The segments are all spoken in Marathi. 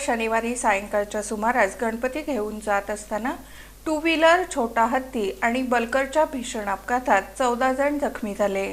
शनिवारी सायंकाळच्या सुमारास गणपती घेऊन जात असताना टू व्हीलर छोटा हत्ती आणि बलकरच्या भीषण अपघातात चौदा जण जखमी झाले.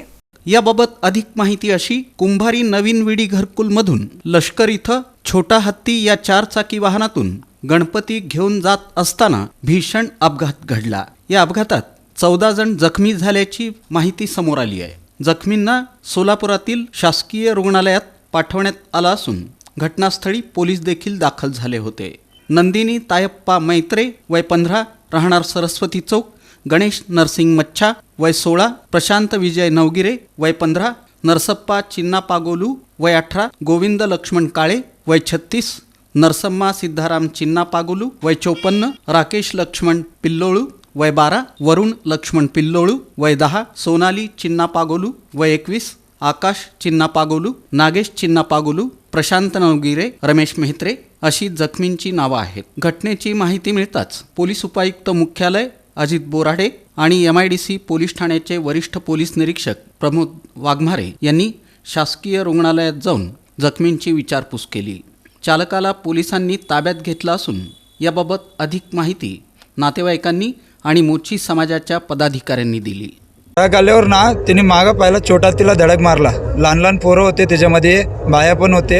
याबाबत अधिक माहिती अशी कुंभारी नवीन विडी घरकुलमधून लष्कर इथं छोटा हत्ती या चारचाकी वाहनातून गणपती घेऊन जात असताना भीषण अपघात घडला. या अपघातात चौदा जण जखमी झाल्याची माहिती समोर आली आहे. जखमींना सोलापुरातील शासकीय रुग्णालयात पाठवण्यात आला असून घटनास्थळी पोलीस देखील दाखल झाले होते. नंदिनी तायप्पा मैत्रे वय पंधरा राहणार सरस्वती चौक गणेश नरसिंग मच्छा वय सोळा प्रशांत विजय नवगिरे वय पंधरा नरसप्पा चिन्ना पागोलू वय अठरा गोविंद लक्ष्मण काळे वय छत्तीस नरसम्मा सिद्धाराम चिन्ना पागोलू वय चोपन्न राकेश लक्ष्मण पिल्लोळू वय बारा वरुण लक्ष्मण पिल्लोळू वय दहा सोनाली चिन्ना पागोलू वय एकवीस आकाश चिन्ना पागोलू नागेश चिन्ना पागोलू प्रशांत नवगिरे रमेश मेहत्रे अशी जखमींची नावं आहेत. घटनेची माहिती मिळताच पोलीस उपायुक्त मुख्यालय अजित बोराडे आणि M I D C police ठाण्याचे वरिष्ठ पोलीस निरीक्षक प्रमोद वाघमारे यांनी शासकीय रुग्णालयात जाऊन जखमींची विचारपूस केली. चालकाला पोलिसांनी ताब्यात घेतलं असून याबाबत अधिक माहिती नातेवाईकांनी आणि मोची समाजाच्या पदाधिकाऱ्यांनी दिली. धडक आल्यावर ना त्यांनी मागं पाहिला छोटा तिला धडक मारला. लहान लहान पोरं होते त्याच्यामध्ये बाया पण होते.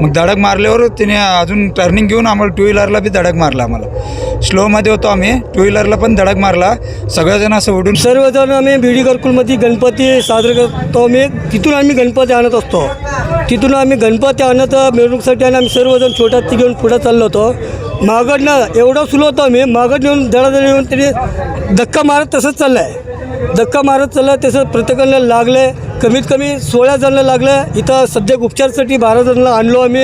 मग धडक मारल्यावर तिने अजून टर्निंग घेऊन आम्हाला टू व्हीलरला बी धडक मारला आम्हाला. स्लोमध्ये होतो आम्ही टू व्हीलरला पण धडक मारला. सगळेजण असं उडून सर्वजण आम्ही भिडी घरकुलमध्ये गणपती साजरे करतो आम्ही. तिथून आम्ही गणपती आणत असतो. तिथून आम्ही गणपती आणत मिरवणुकीसाठी आणि आम्ही सर्वजण छोट्या ती घेऊन पुढे चाललो होतो. मागडनं एवढं सुलो होतो आम्ही. मागड येऊन धडाधड येऊन त्याने धक्का मारत तसंच चाललं आहे धक्का मारत चाललं तसं प्रत्येकाला लागले कमीत कमी सोळा जणांना लागलं इथं सध्या उपचारासाठी बारा जणांना आणलो आम्ही.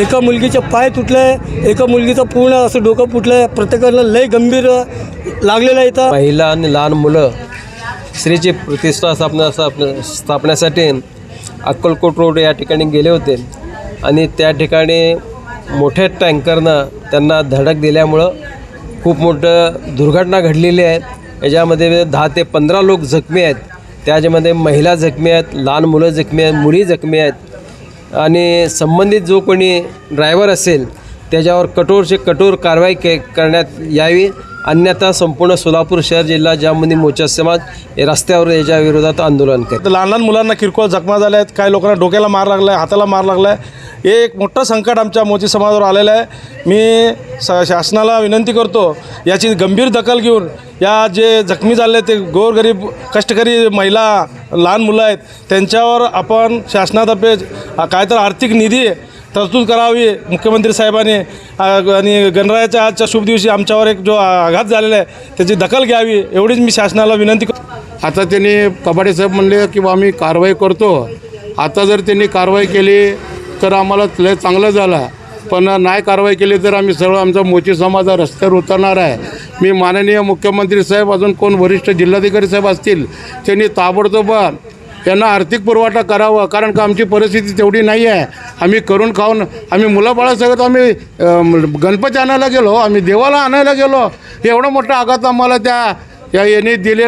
एका मुलगीचे पाय तुटले एका मुलगीचं पूर्ण असं डोकं फुटलं प्रत्येकाला लय गंभीर लागलेलं आहे इथं. महिला आणि लहान मुलं स्त्रीची प्रतिष्ठा स्थापना स्थापना स्थापण्यासाठी अक्कलकोट रोड या ठिकाणी गेले होते. आणि त्या ठिकाणी मोठ्या टँकरनं त्यांना धडक दिल्यामुळं खूप मोठं दुर्घटना घडलेली आहे. याच्यामध्ये दहा ते पंधरा लोक जखमी आहेत. त्याच्यामध्ये महिला जखमी आहेत लहान मुलं जखमी आहेत मुली जखमी आहेत. आणि संबंधित जो कोणी ड्रायव्हर असेल त्याच्यावर कठोरचे कठोर कारवाई के करण्यात यावी. अन्यथा संपूर्ण सोलापूर शहर जिल्हा ज्यामध्ये मोचा समाज हे रस्त्यावर याच्या विरोधात आंदोलन करेल तर लहान लहान मुलांना किरकोळ जखमा झाल्या आहेत काही लोकांना डोक्याला मार लागला आहे हाताला मार लागला आहे हे एक मोठं संकट आमच्या मोची समाजावर आलेलं आहे. मी स शासनाला विनंती करतो याची गंभीर दखल घेऊन या जे जखमी झाले ते गोरगरीब कष्टकरी महिला लहान मुलं आहेत त्यांच्यावर आपण शासनातर्फे काय तर आर्थिक निधी तरतूद करावी. मुख्यमंत्री साहेबांनी आणि गणरायाच्या आजच्या शुभ दिवशी आमच्यावर एक जो आघात झालेला आहे त्याची दखल घ्यावी एवढीच मी शासनाला विनंती करतो. आता त्यांनी कबाडे साहेब म्हणले की आम्ही कारवाई करतो. आता जर त्यांनी कारवाई केली तर आम्हाला लय चांगलं झालं. पण नाही कारवाई केली तर आम्ही सगळं आमचा मोची समाज रस्त्यावर उतरणार आहे. मी माननीय मुख्यमंत्री साहेब अजून कोण वरिष्ठ जिल्हाधिकारी साहेब असतील त्यांनी ताबडतोब यांना आर्थिक पुरवठा करावा कारण का आमची परिस्थिती तेवढी नाही आहे. आम्ही करून खाऊन आम्ही मुलाबाळासकट आम्ही गणपती आणायला गेलो आम्ही देवाला आणायला गेलो. एवढा मोठा आघात आम्हाला त्या या यांनी दिलेला